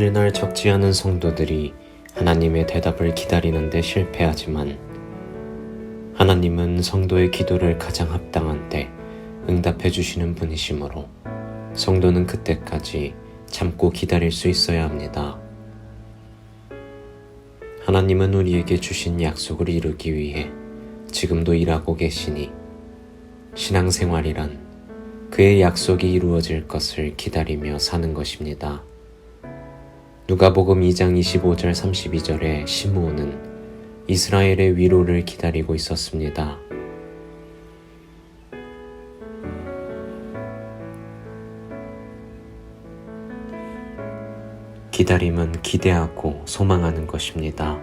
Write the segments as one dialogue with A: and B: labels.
A: 오늘날 적지 않은 성도들이 하나님의 대답을 기다리는데 실패하지만 하나님은 성도의 기도를 가장 합당한 때 응답해 주시는 분이시므로 성도는 그때까지 참고 기다릴 수 있어야 합니다. 하나님은 우리에게 주신 약속을 이루기 위해 지금도 일하고 계시니 신앙생활이란 그의 약속이 이루어질 것을 기다리며 사는 것입니다. 누가복음 2장 25절 32절에 시므온은 이스라엘의 위로를 기다리고 있었습니다. 기다림은 기대하고 소망하는 것입니다.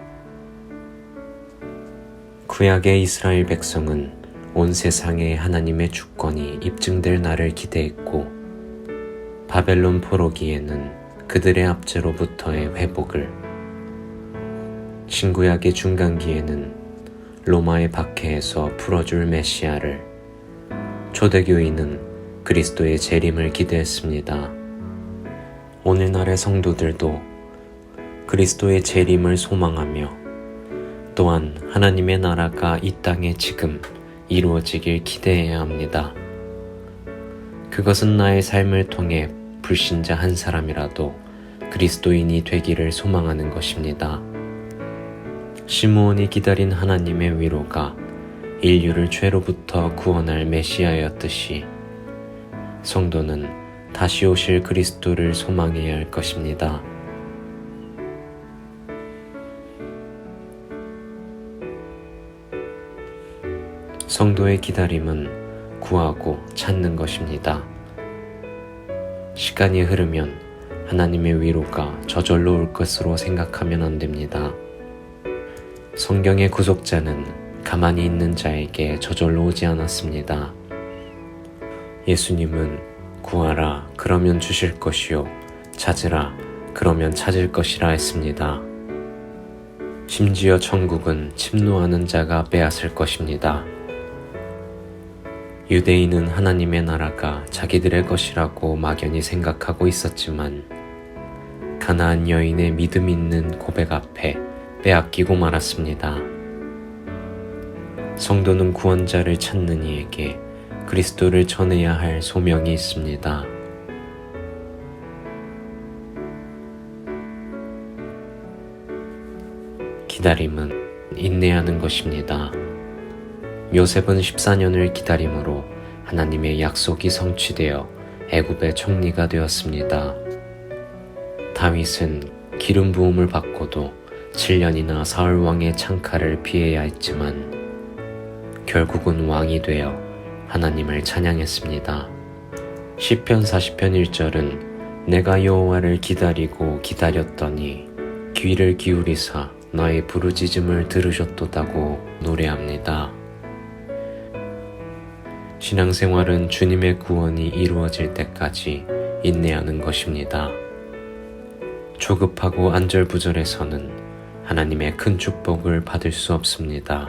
A: 구약의 이스라엘 백성은 온 세상에 하나님의 주권이 입증될 날을 기대했고 바벨론 포로기에는 그들의 압제로부터의 회복을 신구약의 중간기에는 로마의 박해에서 풀어줄 메시아를 초대교인은 그리스도의 재림을 기대했습니다. 오늘날의 성도들도 그리스도의 재림을 소망하며 또한 하나님의 나라가 이 땅에 지금 이루어지길 기대해야 합니다. 그것은 나의 삶을 통해 불신자 한 사람이라도 그리스도인이 되기를 소망하는 것입니다. 시므온이 기다린 하나님의 위로가 인류를 죄로부터 구원할 메시아였듯이 성도는 다시 오실 그리스도를 소망해야 할 것입니다. 성도의 기다림은 구하고 찾는 것입니다. 시간이 흐르면 하나님의 위로가 저절로 올 것으로 생각하면 안 됩니다. 성경의 구속자는 가만히 있는 자에게 저절로 오지 않았습니다. 예수님은 구하라 그러면 주실 것이요 찾으라 그러면 찾을 것이라 했습니다. 심지어 천국은 침노하는 자가 빼앗을 것입니다. 유대인은 하나님의 나라가 자기들의 것이라고 막연히 생각하고 있었지만 가나안 여인의 믿음 있는 고백 앞에 빼앗기고 말았습니다. 성도는 구원자를 찾는 이에게 그리스도를 전해야 할 소명이 있습니다. 기다림은 인내하는 것입니다. 요셉은 14년을 기다림으로 하나님의 약속이 성취되어 애굽의 총리가 되었습니다. 다윗은 기름 부음을 받고도 7년이나 사울 왕의 창칼을 피해야 했지만 결국은 왕이 되어 하나님을 찬양했습니다. 시편 40편 1절은 내가 여호와를 기다리고 기다렸더니 귀를 기울이사 나의 부르짖음을 들으셨도다고 노래합니다. 신앙생활은 주님의 구원이 이루어질 때까지 인내하는 것입니다. 조급하고 안절부절해서는 하나님의 큰 축복을 받을 수 없습니다.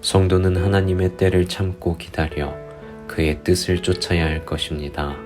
A: 성도는 하나님의 때를 참고 기다려 그의 뜻을 쫓아야 할 것입니다.